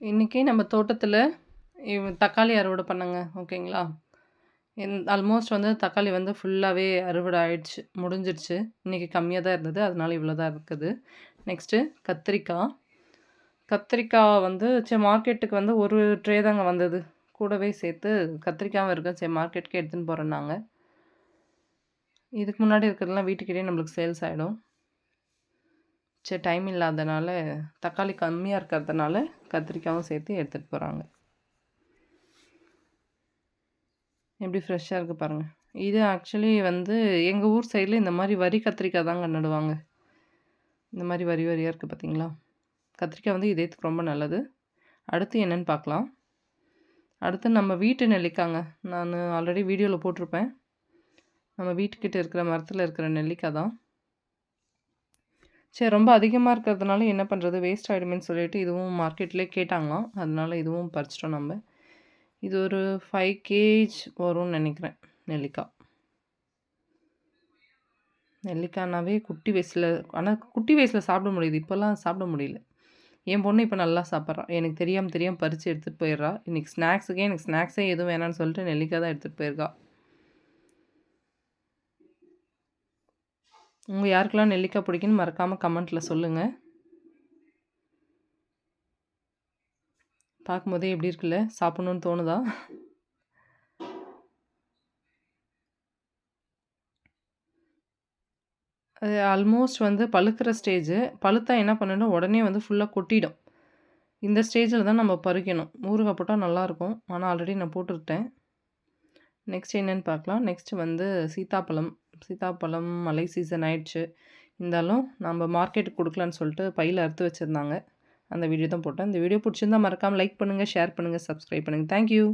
இன்றைக்கி நம்ம தோட்டத்தில் தக்காளி அறுவடை பண்ணங்க ஓகேங்களா? என் ஆல்மோஸ்ட் வந்து தக்காளி வந்து ஃபுல்லாகவே அறுவடை ஆயிடுச்சு முடிஞ்சிடுச்சு இன்றைக்கி கம்மியாக தான் இருந்தது அதனால இவ்வளோ தான் இருக்குது. நெக்ஸ்ட்டு கத்திரிக்காய். கத்திரிக்காய் வந்து சரி மார்க்கெட்டுக்கு வந்து ஒரு ட்ரே தாங்க வந்தது. கூடவே சேர்த்து கத்திரிக்காயும் இருக்கு சரி மார்க்கெட்டுக்கு எடுத்துன்னு போகிறோம் நாங்கள் இதுக்கு முன்னாடி இருக்கிறதுலாம் வீட்டுக்கிட்டே நம்மளுக்கு சேல்ஸ் ஆகிடும் சரி டைம் இல்லாதனால தக்காளி கம்மியாக இருக்கிறதுனால கத்திரிக்காயும் சேர்த்து எடுத்துகிட்டு போகிறாங்க எப்படி ஃப்ரெஷ்ஷாக இருக்குது பாருங்கள் இது ஆக்சுவலி வந்து எங்கள் ஊர் சைடில் இந்த மாதிரி வரி கத்திரிக்காய் தாங்க நடுவாங்க. இந்த மாதிரி வரி வரியாக இருக்குது பார்த்தீங்களா கத்திரிக்காய் வந்து இதயத்துக்கு ரொம்ப நல்லது. அடுத்து என்னென்னு பார்க்கலாம். அடுத்து நம்ம வீட்டு நெல்லிக்காங்க. நான் ஆல்ரெடி வீடியோவில் போட்டிருப்பேன். நம்ம வீட்டுக்கிட்ட இருக்கிற மரத்தில் இருக்கிற நெல்லிக்காய் தான். சரி ரொம்ப அதிகமாக இருக்கிறதுனால என்ன பண்ணுறது வேஸ்ட் ஆகிடுமேன்னு சொல்லிட்டு இதுவும் மார்க்கெட்லேயே கேட்டாங்களாம். அதனால் இதுவும் பறிச்சிட்டோம் நம்ம. இது ஒரு ஃபைவ் கேஜ் வரும்னு நினைக்கிறேன் நெல்லிக்காய். நெல்லிக்காய்னாவே குட்டி வயசில் ஆனால் குட்டி வயசில் சாப்பிட முடியுது. இப்போல்லாம் சாப்பிட முடியல. என் பொண்ணு இப்போ நல்லா சாப்பிட்றான் எனக்கு தெரியாமல் தெரியாமல் பறித்து எடுத்துகிட்டு போயிடுறா. இன்றைக்கி ஸ்நாக்ஸுக்கே எனக்கு ஸ்நாக்ஸே எதுவும் வேணான்னு சொல்லிட்டு நெல்லிக்காய் தான் எடுத்துகிட்டு போயிருக்கா. உங்கள் யாருக்கெல்லாம் நெல்லிக்காய் பிடிக்குன்னு மறக்காமல் கமெண்ட்டில் சொல்லுங்கள் பார்க்கும்போதே எப்படி இருக்குல்ல? சாப்பிட்ணுன்னு தோணுதா? அது ஆல்மோஸ்ட் வந்து பழுக்கிற ஸ்டேஜு பழுத்தா என்ன பண்ணணும் உடனே வந்து ஃபுல்லாக கொட்டிடும். இந்த ஸ்டேஜில் தான் நம்ம பறிக்கணும். ஊறுகாய் போட்டால் நல்லாயிருக்கும் ஆனால் ஆல்ரெடி நான் போட்டுருட்டேன் நெக்ஸ்ட் என்னென்னு பார்க்கலாம். நெக்ஸ்ட் வந்து சீத்தாப்பழம். சீதாப்பழம் மழை சீசன் ஆயிடுச்சு. இருந்தாலும் நம்ம மார்க்கெட்டுக்கு கொடுக்கலான்னு சொல்லிட்டு பையில் அறுத்து வச்சுருந்தாங்க. அந்த வீடியோ தான் போட்டேன். இந்த வீடியோ பிடிச்சிருந்தா மறக்காமல் லைக் பண்ணுங்கள் ஷேர் பண்ணுங்கள் சப்ஸ்கிரைப் பண்ணுங்கள் தேங்க்யூ